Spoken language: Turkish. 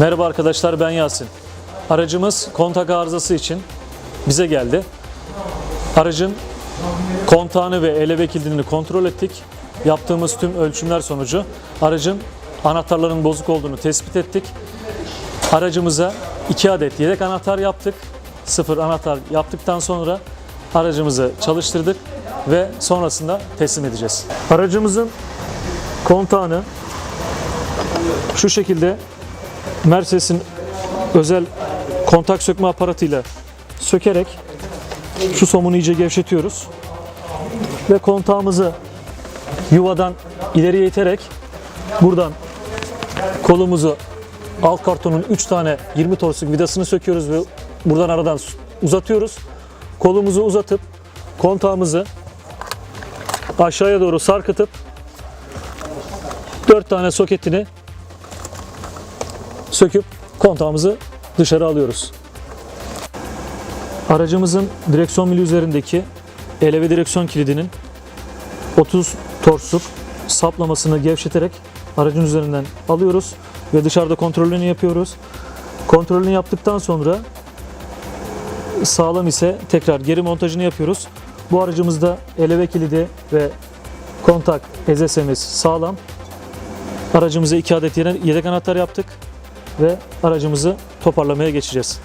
Merhaba arkadaşlar ben Yasin. Aracımız kontak arızası için bize geldi. Aracın kontağını ve eleve kilidini kontrol ettik. Yaptığımız tüm ölçümler sonucu aracın anahtarların bozuk olduğunu tespit ettik. Aracımıza 2 adet yedek anahtar yaptık. Sıfır anahtar yaptıktan sonra aracımızı çalıştırdık ve sonrasında teslim edeceğiz. Aracımızın kontağını şu şekilde Mercedes'in özel kontak sökme aparatıyla sökerek şu somunu iyice gevşetiyoruz. Ve kontağımızı yuvadan ileriye iterek buradan kolumuzu alt kartonun 3 tane 20 torsluk vidasını söküyoruz ve buradan aradan uzatıyoruz. Kolumuzu uzatıp kontağımızı aşağıya doğru sarkıtıp 4 tane soketini söküp kontağımızı dışarı alıyoruz. Aracımızın direksiyon mili üzerindeki eleve direksiyon kilidinin 30 torsluk saplamasını gevşeterek aracın üzerinden alıyoruz ve dışarıda kontrolünü yapıyoruz. Kontrolünü yaptıktan sonra sağlam ise tekrar geri montajını yapıyoruz. Bu aracımızda eleve kilidi ve kontak ezesemiz sağlam. Aracımıza iki adet yedek anahtar yaptık ve aracımızı toparlamaya geçeceğiz.